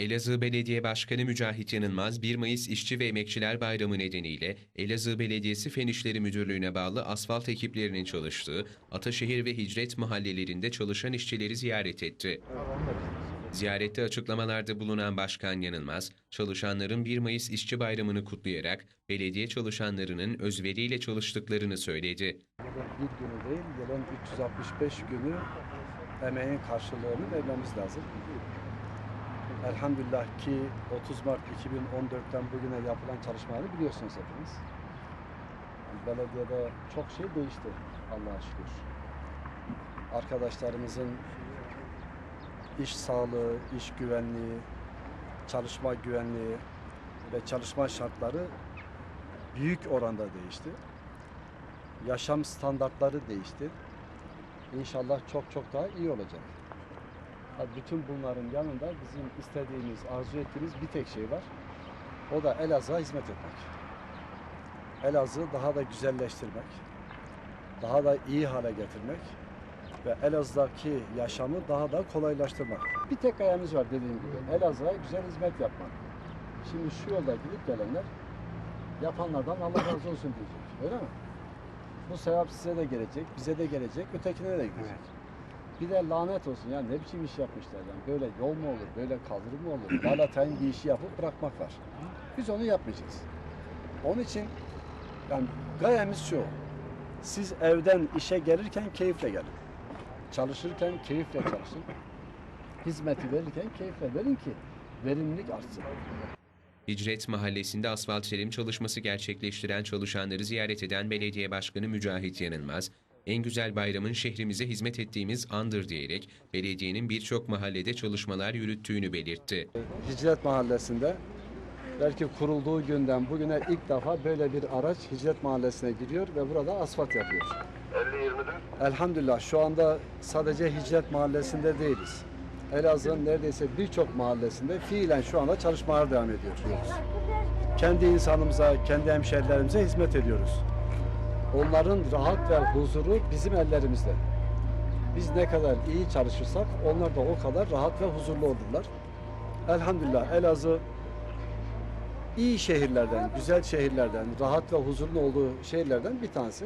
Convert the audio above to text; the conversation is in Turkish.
Elazığ Belediye Başkanı Mücahit Yanılmaz 1 Mayıs İşçi ve Emekçiler Bayramı nedeniyle Elazığ Belediyesi Fen İşleri Müdürlüğü'ne bağlı asfalt ekiplerinin çalıştığı Ataşehir ve Hicret mahallelerinde çalışan işçileri ziyaret etti. Ziyarette açıklamalarda bulunan Başkan Yanılmaz, çalışanların 1 Mayıs İşçi Bayramı'nı kutlayarak belediye çalışanlarının özveriyle çalıştıklarını söyledi. bir günü değil, gelen 365 günü emeğin karşılığını vermemiz lazım. Elhamdülillah ki 30 Mart 2014'ten bugüne yapılan çalışmaları biliyorsunuz hepiniz. Belediyede çok şey değişti Allah'a şükür. Arkadaşlarımızın iş sağlığı, iş güvenliği, çalışma güvenliği ve çalışma şartları büyük oranda değişti yaşam standartları değişti. İnşallah çok çok daha iyi olacak. Bütün bunların yanında bizim istediğimiz, arzu ettiğimiz bir tek şey var. O da Elazığ'a hizmet etmek. Elazığ'ı daha da güzelleştirmek, daha da iyi hale getirmek ve Elazığ'daki yaşamı daha da kolaylaştırmak. Bir tek gayemiz var dediğim gibi. Elazığ'a güzel hizmet yapmak. Şimdi şu yolda gidip gelenler yapanlardan Allah razı olsun diyecek. Öyle mi? Bu sevap size de gelecek, bize de gelecek, ötekine de gidecek. Bir de lanet olsun ya ne biçim iş yapmışlar yani böyle yol mu olur, böyle kaldırım mı olur? Lalatayın bir işi yapıp bırakmak var. Biz onu yapmayacağız. Onun için yani gayemiz şu. Siz evden işe gelirken keyifle gelin. Çalışırken keyifle çalışın. Hizmeti verirken keyifle verin ki verimlilik artsın. Hicret Mahallesi'nde asfalt serim çalışması gerçekleştiren çalışanları ziyaret eden Belediye Başkanı Mücahit Yanılmaz, en güzel bayramın şehrimize hizmet ettiğimiz andır diyerek belediyenin birçok mahallede çalışmalar yürüttüğünü belirtti. Hicret Mahallesi'nde belki kurulduğu günden bugüne ilk defa böyle bir araç Hicret Mahallesi'ne giriyor ve burada asfalt yapıyor. 50-24. Elhamdülillah şu anda sadece Hicret Mahallesi'nde değiliz. Elazığ'ın neredeyse birçok mahallesinde fiilen şu anda çalışmalar devam ediyor. Kendi insanımıza, kendi hemşerilerimize hizmet ediyoruz. Onların rahat ve huzuru bizim ellerimizde. Biz ne kadar iyi çalışırsak onlar da o kadar rahat ve huzurlu olurlar. Elhamdülillah Elazığ iyi şehirlerden, güzel şehirlerden, rahat ve huzurlu olduğu şehirlerden bir tanesi.